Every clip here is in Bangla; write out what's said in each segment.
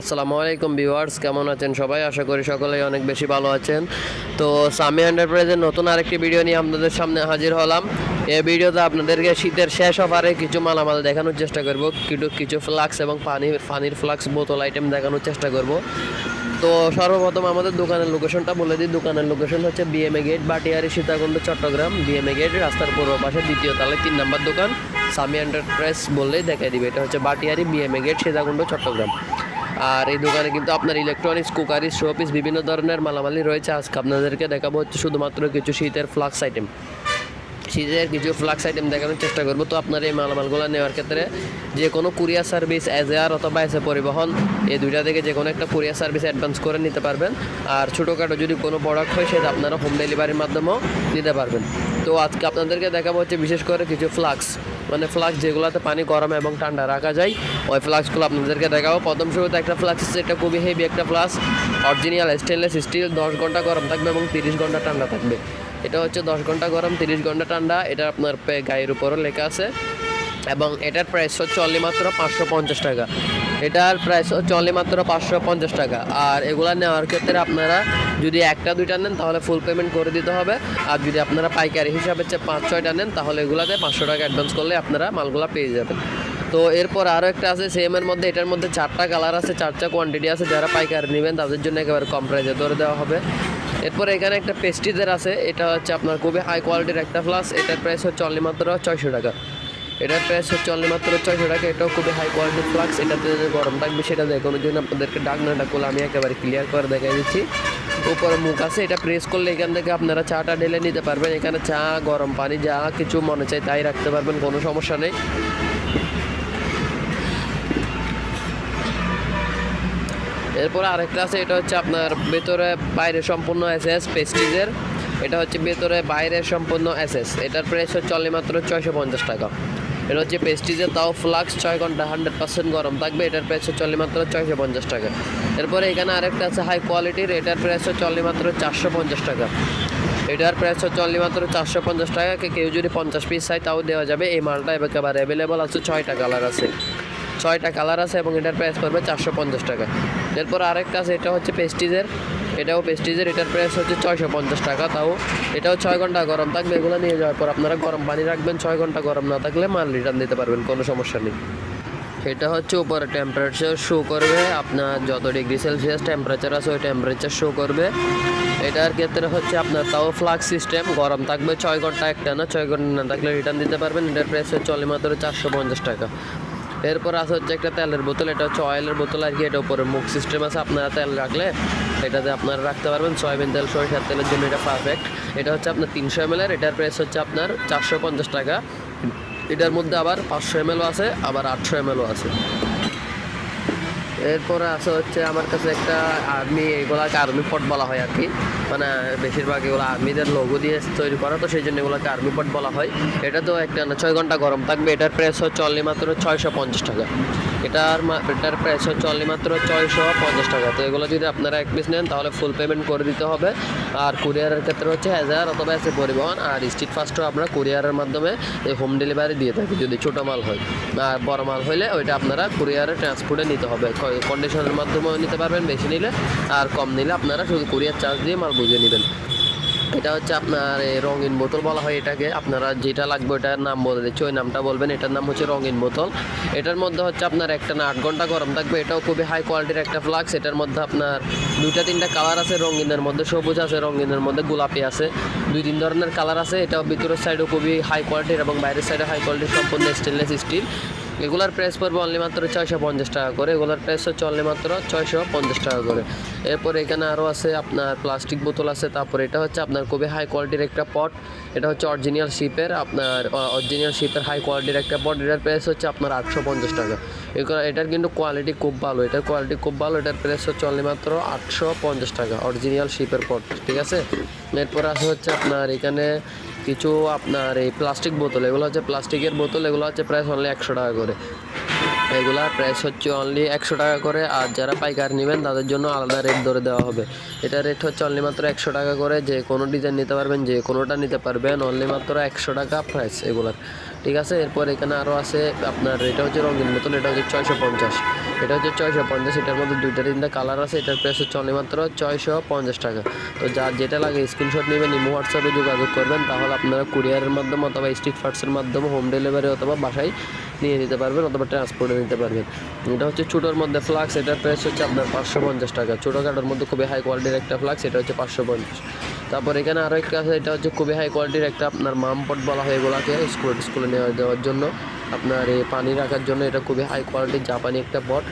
আসসালামু আলাইকুম ভিউয়ার্স, কেমন আছেন সবাই? আশা করি সকলেই অনেক বেশি ভালো আছেন। তো সামি এন্টারপ্রাইজের নতুন আরেকটি ভিডিও নিয়ে আপনাদের সামনে হাজির হলাম। এই ভিডিওতে আপনাদেরকে শীতের শেষ অফারে কিছু মালামাল দেখানোর চেষ্টা করব। কিছু কিছু ফ্লাক্স এবং পানির পানির ফ্লাক্স বোতল আইটেম দেখানোর চেষ্টা করব। তো সর্বপ্রথম আমাদের দোকানের লোকেশনটা বলে দিই। দোকানের লোকেশন হচ্ছে BMA gate Batiari, Sitakunda, Chittagong. BMA gate রাস্তার পূর্ব পাশে দ্বিতীয় তালায় তিন নম্বর দোকান। সামি এন্টারপ্রাইজ বললেই দেখাই দিবে। এটা হচ্ছে বাটিয়ারি বিএমএ গেট সীতাকুণ্ড, চট্টগ্রাম। আর এই দোকানে কিন্তু আপনার ইলেকট্রনিক্স কুকারি শোপিস বিভিন্ন ধরনের মালামালি রয়েছে। আজকে আপনাদেরকে দেখাবো হচ্ছে শুধুমাত্র কিছু শীতের ফ্লাক্স আইটেম শীতের কিছু ফ্লাক্স আইটেম দেখানোর চেষ্টা করব। তো আপনার এই মালামালগুলো নেওয়ার ক্ষেত্রে যে কোনো কুরিয়ার সার্ভিস অ্যাজ এয়ার অথবা এস এ পরিবহন, এই দুইটা থেকে যে কোনো একটা কুরিয়ার সার্ভিস অ্যাডভান্স করে নিতে পারবেন। আর ছোটোখাটো যদি কোনো প্রোডাক্ট হয়, সেটা আপনারা হোম ডেলিভারির মাধ্যমেও নিতে পারবেন। তো আজকে আপনাদেরকে দেখাবো হচ্ছে বিশেষ করে কিছু ফ্লাক্স মানে ফ্লাক্স যেগুলোতে পানি গরম এবং ঠান্ডা রাখা যায়, ওই ফ্লাক্সগুলো আপনাদেরকে দেখাবো। প্রথম শুরুতে একটা ফ্লাক্স এটা খুবই হেভি একটা ফ্লাক্স অরিজিনাল স্টেনলেস স্টিল দশ ঘণ্টা গরম থাকবে এবং তিরিশ ঘণ্টা ঠান্ডা থাকবে। এটা হচ্ছে দশ ঘণ্টা গরম, তিরিশ ঘণ্টা ঠান্ডা। এটা আপনার গায়ের উপরও লেখা আছে। এবং এটার প্রাইস হচ্ছে অনলি মাত্র পাঁচশো পঞ্চাশ টাকা। এটার প্রাইস হচ্ছে অনলি মাত্র পাঁচশো পঞ্চাশ টাকা। আর এগুলা নেওয়ার ক্ষেত্রে আপনারা যদি একটা, দুইটা নেন, তাহলে ফুল পেমেন্ট করে দিতে হবে। আর যদি আপনারা পাইকারি হিসাবে হচ্ছে পাঁচ, ছয়টা নেন, তাহলে এগুলাতে পাঁচশো টাকা অ্যাডভান্স করলে আপনারা মালগুলা পেয়ে যাবেন। তো এরপর আরও একটা আছে সেমের মধ্যে, এটার মধ্যে চারটা কালার আছে চারটা কোয়ান্টিটি আছে। যারা পাইকারি নেবেন, তাদের জন্য একেবারে কম প্রাইসে ধরে দেওয়া হবে। এরপর এখানে একটা পেস্টিজের আছে, এটা হচ্ছে আপনার খুবই হাই কোয়ালিটির একটা ফ্লাস এটার প্রাইস হচ্ছে অনলি মাত্র ছয়শো টাকা। এটার প্রাইস হচ্ছে অনলি মাত্র ছয়শো টাকা, এটাও খুবই হাই কোয়ালিটির ফ্লাক্স এটাতে গরম থাকবে সেটা দেখানোর জন্য আপনাদেরকে ডাক না ডাকলে আমি একেবারে ক্লিয়ার করে দেখাই দিচ্ছি। উপরে মুখ আছে, এটা প্রেস করলে এখান থেকে আপনারা চাটা ঢেলে নিতে পারবেন। এখানে চা, গরম পানি, যা কিছু মনে চাই তাই রাখতে পারবেন, কোনো সমস্যা নেই। এরপরে আরেকটা আছে, এটা হচ্ছে আপনার ভেতরে বাইরে সম্পূর্ণ এসএস পেস্টিজের এটা হচ্ছে ভেতরে বাইরে সম্পূর্ণ এসএস এটার প্রাইস হচ্ছে মাত্র ছয়শো পঞ্চাশ টাকা। এটা হচ্ছে পেস্টিজের তাও ফ্লাক্স ছয় ঘণ্টা হান্ড্রেড পার্সেন্ট গরম। থাকবে এটার প্রাইস অনলি মাত্র ছয়শো পঞ্চাশ টাকা। এরপরে এখানে আরেকটা আছে হাই কোয়ালিটির এটার প্রাইস অনলি মাত্র চারশো পঞ্চাশ টাকা। এটার প্রাইস হচ্ছে অনলি মাত্র চারশো পঞ্চাশ টাকা কেউ যদি পঞ্চাশ পিস চাই তাও দেওয়া যাবে। এই মালটা একেবারে অ্যাভেলেবল আছে ছয়টা কালার আছে। ছয়টা কালার আছে এবং এটার প্রাইস পড়বে চারশো পঞ্চাশ টাকা। এরপর আরেকটা আছে, এটা হচ্ছে পেস্টিজের এটাও পেস্টিজের এটার প্রাইস হচ্ছে ছয়শো পঞ্চাশ টাকা, তাও এটাও ছয় ঘণ্টা গরম থাকবে। এগুলো নিয়ে যাওয়ার পর আপনারা গরম পানি রাখবেন, ছয় ঘণ্টা গরম না থাকলে মাল রিটার্ন দিতে পারবেন, কোনো সমস্যা নেই। এটা হচ্ছে উপরে টেম্পারেচার শো করবে, আপনার যত ডিগ্রি সেলসিয়াস টেম্পারেচার আছে, ওই টেম্পারেচার শো করবে। এটার ক্ষেত্রে হচ্ছে আপনার তাও ফ্লাক্স সিস্টেম গরম থাকবে ছয় ঘণ্টা একটা না, ছয় ঘণ্টা না থাকলে রিটার্ন দিতে পারবেন। এটার প্রাইস হচ্ছে মাত্র চারশো পঞ্চাশ টাকা। এরপর আছে হচ্ছে একটা তেলের বোতল, এটা হচ্ছে অয়েলের বোতল আর কি, এটা উপরে মুখ সিস্টেম আছে, আপনারা তেল রাখলে এটাতে আপনারা রাখতে পারবেন সয়াবিন তেল, সরিষার তেলের জন্য এটা পারফেক্ট এটা হচ্ছে আপনার তিনশো এম এর, এটার প্রাইস হচ্ছে আপনার চারশো পঞ্চাশ টাকা। এটার মধ্যে আবার পাঁচশো এম আছে, আবার আটশো এম আছে। এরপরে আছে হচ্ছে আমার কাছে একটা আর্মি এগুলাকে আর্মি পট বলা হয় আর কি। মানে বেশিরভাগ এগুলো আর্মিদের লোগো দিয়ে তৈরি করা, তো সেই জন্য এগুলোকে আর্মি পট বলা হয়। এটা তো একটা ছয় ঘণ্টা গরম থাকবে, এটার প্রাইস হচ্ছে অনলি মাত্র ছয়শো পঞ্চাশ টাকা। এটার এটার প্রাইস হচ্ছে অনলি মাত্র ছয়শো পঞ্চাশ টাকা। তো এগুলো যদি আপনারা এক পিস নেন, তাহলে ফুল পেমেন্ট করে দিতে হবে। আর কুরিয়ারের ক্ষেত্রে হচ্ছে হাজার অথবা এসে পরিবহন। আর স্ট্রিট ফাস্টও আমরা কুরিয়ারের মাধ্যমে এই হোম ডেলিভারি দিয়ে থাকি, যদি ছোটো মাল হয়। আর বড় মাল হলে ওইটা আপনারা কুরিয়ারে ট্রান্সপোর্টে নিতে হবে। কন্ডিশনের মাধ্যমেও নিতে পারবেন, বেশি নিলে। আর কম নিলে আপনারা শুধু কুরিয়ার চার্জ দিয়ে মাল বুঝে নেবেন। এটা হচ্ছে আপনার রঙিন বোতল বলা হয় এটাকে। আপনারা যেটা লাগবে ওটার নাম বলে দিচ্ছি, ওই নামটা বলবেন, এটার নাম হচ্ছে রঙিন বোতল। এটার মধ্যে হচ্ছে আপনার একটা না, আট ঘণ্টা গরম থাকবে, এটাও খুবই হাই কোয়ালিটির একটা ফ্লাক্স এটার মধ্যে আপনার দুইটা, তিনটা কালার আছে, রঙিনের মধ্যে সবুজ আছে, রঙিনের মধ্যে গোলাপি আছে। দুই, তিন ধরনের কালার আছে, এটাও ভিতরের সাইডও খুবই হাই কোয়ালিটির এবং বাইরের সাইডে হাই কোয়ালিটির সম্পূর্ণ স্টেনলেস স্টিল এগুলার প্রাইস পড়বে অনলি মাত্র ছয়শো পঞ্চাশ টাকা করে। এগুলার প্রাইস হচ্ছে অনলি মাত্র ছয়শো পঞ্চাশ টাকা করে। এরপর এখানে আরও আছে আপনার প্লাস্টিক বোতল আছে, তারপর এটা হচ্ছে আপনার খুবই হাই কোয়ালিটির একটা পট এটা হচ্ছে অরিজিনাল শিপের আপনার অরিজিনাল শিপের হাই কোয়ালিটির একটা পট এটার প্রাইস হচ্ছে আপনার আটশো পঞ্চাশ টাকা। এগুলো, এটার কিন্তু কোয়ালিটি খুব ভালো। এটার কোয়ালিটি খুব ভালো, এটার প্রাইস হচ্ছে অনলি মাত্র আটশো পঞ্চাশ টাকা অরিজিনাল শিপের পট ঠিক আছে? এরপর আছে হচ্ছে আপনার এখানে কিছু আপনার এই প্লাস্টিক বোতল, এগুলো হচ্ছে প্লাস্টিকের বোতল, এগুলো হচ্ছে প্রাইস অনলি একশো টাকা করে। এগুলা প্রাইস হচ্ছে অনলি একশো টাকা করে, আর যারা পাইকার নেবেন, তাদের জন্য আলাদা রেট ধরে দেওয়া হবে। এটা রেট হচ্ছে অনলি মাত্র একশো টাকা করে, যে কোনো ডিজাইন নিতে পারবেন, যে কোনোটা নিতে পারবেন অনলি মাত্র একশো টাকা প্রাইস এগুলার। ঠিক আছে? এরপর এখানে আরও আছে আপনার, এটা হচ্ছে রঙিন বোতল এটা হচ্ছে ছয়শো পঞ্চাশ। এটা হচ্ছে ছয়শো পঞ্চাশ, এটার মধ্যে দুইটা তিনটা কালার আছে, এটার প্রাইস হচ্ছে অনলি মাত্র ছয়শো পঞ্চাশ টাকা। তো যার যেটা লাগে স্ক্রিনশট নেবেন, ইমো হোয়াটসঅ্যাপে যোগাযোগ করবেন, তাহলে আপনারা কুরিয়ারের মাধ্যমে অথবা স্ট্রিট ফার্টসের মাধ্যমে হোম ডেলিভারি অথবা বাসায় নিয়ে নিতে পারবেন অথবা ট্রান্সপোর্টে নিতে পারবেন। এটা হচ্ছে ছোটোর মধ্যে ফ্লাক্স এটার প্রাইস হচ্ছে আপনার পাঁচশো পঞ্চাশ টাকা। ছোটো কাটার মধ্যে খুবই হাই কোয়ালিটির একটা ফ্লাক্স এটা হচ্ছে পাঁচশো পঞ্চাশ। তারপর এখানে আরও একটা আছে, এটা হচ্ছে খুবই হাই কোয়ালিটির একটা আপনার মামপট বলা হয় এগুলাকে স্কুল স্কুলে নেওয়া, দেওয়ার জন্য। আপনার এই পানি রাখার জন্য এটা খুবই হাই কোয়ালিটির জাপানি একটা পট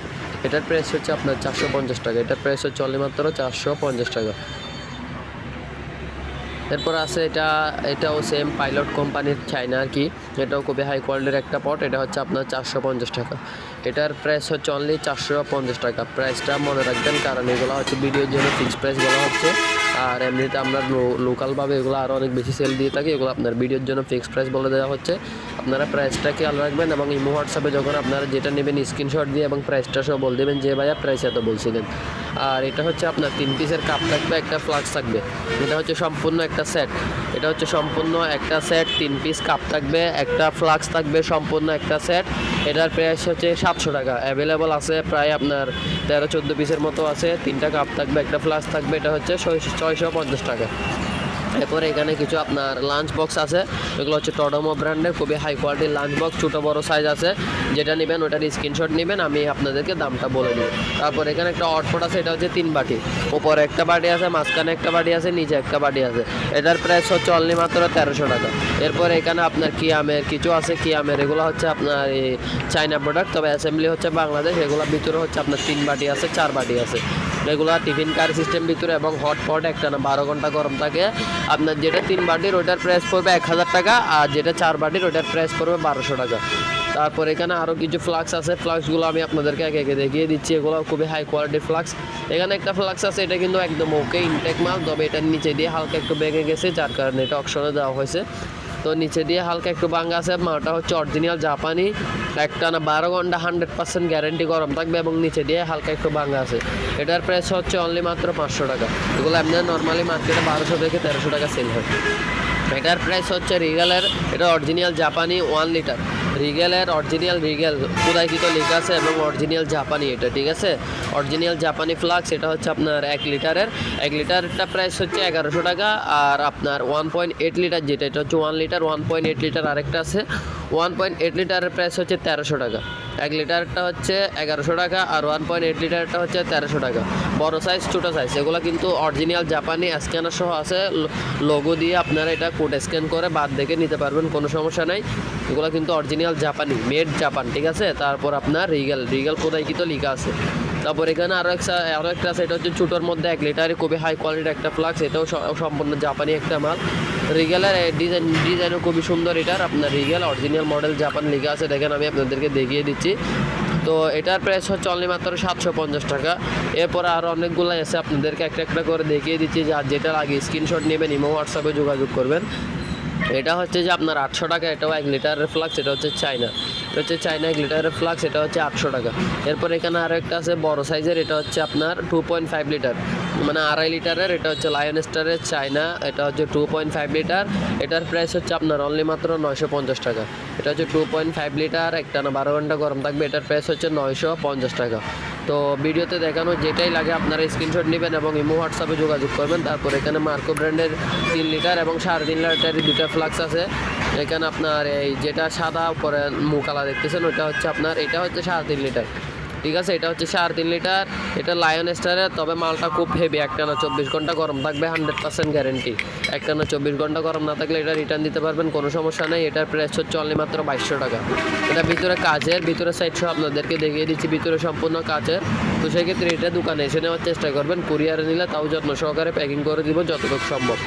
এটার প্রাইস হচ্ছে আপনার চারশো পঞ্চাশ টাকা। এটার প্রাইস হচ্ছে অনলি মাত্র চারশো পঞ্চাশ টাকা। এরপর আছে এটা, এটাও সেম পাইলট কোম্পানির চাইনা আর কি। এটাও খুবই হাই কোয়ালিটির একটা পট এটা হচ্ছে আপনার চারশো পঞ্চাশ টাকা। এটার প্রাইস হচ্ছে অনলি চারশো পঞ্চাশ টাকা। প্রাইসটা মনে রাখবেন, কারণ এগুলো হচ্ছে ভিডিওর জন্য ফিক্স প্রাইস বলা হচ্ছে। আর এমনিতে আমরা লোকালভাবে এগুলো আরও অনেক বেশি সেল দিয়ে থাকি। এগুলো আপনার ভিডিওর জন্য ফিক্সড প্রাইস বলে দেওয়া হচ্ছে। আপনারা প্রাইসটা খেয়াল রাখবেন এবং ইমো হোয়াটসঅ্যাপে যখন আপনারা যেটা নেবেন স্ক্রিনশট দিয়ে এবং প্রাইসটা সহ বল দেবেন যে, ভাইয়া প্রাইস এত বলছিলেন। আর এটা হচ্ছে আপনার তিন পিসের কাপ থাকবে, একটা ফ্লাক্স থাকবে। এটা হচ্ছে সম্পূর্ণ একটা সেট এটা হচ্ছে সম্পূর্ণ একটা সেট তিন পিস কাপ থাকবে, একটা ফ্লাক্স থাকবে, সম্পূর্ণ একটা সেট এটার প্রাইস হচ্ছে সাতশো টাকা। অ্যাভেলেবল আছে প্রায় আপনার তেরো চোদ্দ পিসের মতো আছে। তিনটা কাপ থাকবে, একটা ফ্লাক্স থাকবে, এটা হচ্ছে ছয়শো পঞ্চাশ টাকা। এরপরে এখানে কিছু আপনার লাঞ্চ বক্স আছে। এগুলো হচ্ছে টডোমো ব্র্যান্ডের খুবই হাই কোয়ালিটির লাঞ্চ বক্স ছোটো বড় সাইজ আছে। যেটা নেবেন ওটার স্ক্রিনশট নেবেন, আমি আপনাদেরকে দামটা বলে দেবো। তারপর এখানে একটা অটপট আছে, এটা হচ্ছে তিন বাটি। উপরে একটা বাটি আছে, মাঝখানে একটা বাটি আছে, নিচে একটা বাটি আছে। এটার প্রাইস হচ্ছে অনলি মাত্র তেরোশো টাকা। এরপর এখানে আপনার কি আমের কিছু আছে কি আমের এগুলো হচ্ছে আপনার এই চাইনা প্রোডাক্ট তবে অ্যাসেম্বলি হচ্ছে বাংলাদেশ, এগুলোর ভিতরে হচ্ছে আপনার তিন বাটি আছে, চার বাটি আছে। রেগুলার টিফিন কার সিস্টেম ভিতরে এবং হট পট একটা না, বারো ঘণ্টা গরম থাকে। আপনার যেটা তিন বাটির ওটার প্রাইস পড়বে এক হাজার টাকা, আর যেটা চার বাটির ওটার প্রাইস পড়বে বারোশো টাকা। তারপর এখানে আরও কিছু ফ্লাক্স আছে ফ্লাক্সগুলো আমি আপনাদেরকে একে একে দেখিয়ে দিচ্ছি। এগুলো খুবই হাই কোয়ালিটির ফ্লাক্স এখানে একটা ফ্লাক্স আছে, এটা কিন্তু একদম ওকে ইনটেক মাল, তবে এটার নিচে দিয়ে হালকা একটু বেঁকে গেছে, যার কারণে এটা অপশনে দেওয়া হয়েছে। তো নিচে দিয়ে হালকা একটু ভাঙ্গা আছে, মালটা হচ্ছে অরিজিনাল জাপানি একটা না বারো ঘণ্টা হান্ড্রেড পার্সেন্ট গ্যারেন্টি গরম থাকবে এবং নিচে দিয়ে হালকা একটু ভাঙ্গা আছে। এটার প্রাইস হচ্ছে অনলি মাত্র পাঁচশো টাকা। এগুলো এমনি নর্মালি মার্কেটে বারোশো থেকে তেরোশো টাকা সেল হয়। এটার প্রাইস হচ্ছে রিগালের এটা অরিজিনাল জাপানি ওয়ান লিটার রিগেলের অরিজিনাল রিগেল কোদাইকৃত লেখা আছে এবং অরিজিনাল জাপানি এটা, ঠিক আছে? অরিজিনাল জাপানি ফ্লাক্স এটা হচ্ছে আপনার এক লিটারের। এক লিটারটা প্রাইস হচ্ছে এগারোশো টাকা আর আপনার ওয়ান পয়েন্ট এইট লিটার যেটা, এটা হচ্ছে one litre one point eight litre আরেকটা আছে। ওয়ান পয়েন্ট এইট লিটারের প্রাইস হচ্ছে তেরোশো টাকা। এক লিটারটা হচ্ছে এগারোশো টাকা আর ওয়ান পয়েন্ট এইট লিটারটা হচ্ছে তেরোশো টাকা। বড় সাইজ ছোটো সাইজ এগুলো কিন্তু অরিজিনাল জাপানি স্ক্যানার সহ আছে। লোগো দিয়ে আপনারা এটা কোড স্ক্যান করে বাদ দেখে নিতে পারবেন, কোনো সমস্যা নাই। এগুলো কিন্তু অরিজিনাল জাপানি মেড জাপান ঠিক আছে? তারপর আপনার রিগাল রিগেল কোথায় কিন্তু লেখা আছে। তারপর এখানে আরও একটা আরও একটা এটা হচ্ছে ছোটোর মধ্যে এক লিটারে খুবই হাই কোয়ালিটির একটা ফ্লাক্স এটাও সম্পূর্ণ জাপানি একটা মাল। রিগেলের ডিজাইন ডিজাইনও খুবই সুন্দর এটার আপনার রিগেল অরিজিনাল মডেল জাপান লেখা আছে, দেখেন আমি আপনাদেরকে দেখিয়ে দিচ্ছি। তো এটার প্রাইস হচ্ছে অনলি মাত্র সাতশো পঞ্চাশ টাকা। এরপরে আরও অনেকগুলো এসে আপনাদেরকে একটা একটা করে দেখিয়ে দিচ্ছি, যে আর যেটা লাগে স্ক্রিনশট নেবেন, ইমো হোয়াটসঅ্যাপে যোগাযোগ করবেন। এটা হচ্ছে যে আপনার আটশো টাকা, এটাও এক লিটারের ফ্লাক্স এটা হচ্ছে চায়না এটা হচ্ছে চায়না এক লিটারের ফ্লাক্স এটা হচ্ছে আটশো টাকা। এরপর এখানে আরও একটা আছে, বড় সাইজের এটা হচ্ছে আপনার টু পয়েন্ট ফাইভ লিটার মানে আড়াই লিটারের, এটা হচ্ছে লায়ন স্টারের চায়না এটা হচ্ছে টু পয়েন্ট ফাইভ লিটার। এটার প্রাইস হচ্ছে আপনার অনলি মাত্র নয়শো পঞ্চাশ টাকা। এটা হচ্ছে টু পয়েন্ট ফাইভ লিটার, একটা না বারো ঘণ্টা গরম থাকবে, এটার প্রাইস হচ্ছে নয়শো পঞ্চাশ টাকা। তো ভিডিওতে দেখানো যেটাই লাগে, আপনারা স্ক্রিনশট নেবেন এবং ইমো হোয়াটসঅ্যাপে যোগাযোগ করবেন। তারপর এখানে মার্কো ব্র্যান্ডের তিন লিটার এবং সাড়ে তিন লিটারের দুটা ফ্লাক্স আছে। এখানে আপনার এই যেটা সাদা, উপরে মুকালা দেখতেছেন ওটা হচ্ছে আপনার, এটা হচ্ছে সাড়ে তিন লিটার। ঠিক আছে, এটা হচ্ছে সাড়ে তিন লিটার, এটা লায়ন স্টারের তবে মালটা খুব হেভি একটা না চব্বিশ ঘণ্টা গরম থাকবে হান্ড্রেড পার্সেন্ট গ্যারেন্টি একটা না চব্বিশ ঘণ্টা গরম না থাকলে এটা রিটার্ন দিতে পারবেন, কোনো সমস্যা নেই, এটার প্রাইস হচ্ছে অনলি মাত্র বাইশশো টাকা। এটা ভিতরে কাজের, ভিতরে সাইড সব আপনাদেরকে দেখিয়ে দিচ্ছি, ভিতরে সম্পূর্ণ কাজের। তো সেক্ষেত্রে এটা দোকানে এসে নেওয়ার চেষ্টা করবেন কুরিয়ারে নিলে তাও যত্ন সহকারে প্যাকিং করে দিব যতটুকু সম্ভব।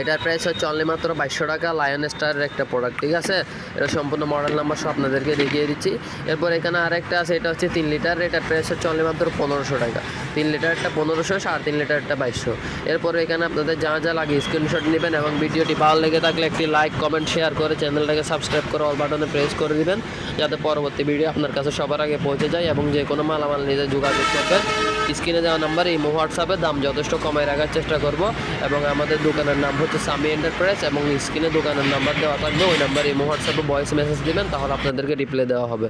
এটার প্রাইস হচ্ছে অনলি মাত্র বাইশশো টাকা লায়ন স্টারের একটা প্রোডাক্ট ঠিক আছে এটা সম্পূর্ণ মডেল নাম্বার সব আপনাদেরকে দেখিয়ে দিচ্ছি এরপর এখানে আরেকটা আছে এটা হচ্ছে তিন লিটার এটার প্রাইস হচ্ছে অনলি মাত্র পনেরোশো টাকা তিন লিটারটা পনেরোশো সাড়ে তিন লিটারটা বাইশশো এরপর এখানে আপনাদের যা যা লাগে স্ক্রিনশট নেবেন এবং ভিডিওটি ভালো লেগে থাকলে একটি লাইক কমেন্ট শেয়ার করে চ্যানেলটাকে সাবস্ক্রাইব করে অল বাটনে প্রেস করে দিবেন যাতে পরবর্তী ভিডিও আপনার কাছে সবার আগে পৌঁছে যায় এবং যে কোনো মালামাল নিতে যোগাযোগ করবেন স্ক্রিনে দেওয়া নাম্বার এই হোয়াটসঅ্যাপে দাম যথেষ্ট কমায় রাখার চেষ্টা করব এবং আমাদের দোকানের নাম হচ্ছে সামি এন্টারপ্রাইজ এবং স্ক্রিনে দোকানের নাম্বার দেওয়া থাকবে। ওই নাম্বারে এই হোয়াটসঅ্যাপে ভয়েস মেসেজ দেবেন, তাহলে আপনাদেরকে রিপ্লাই দেওয়া হবে।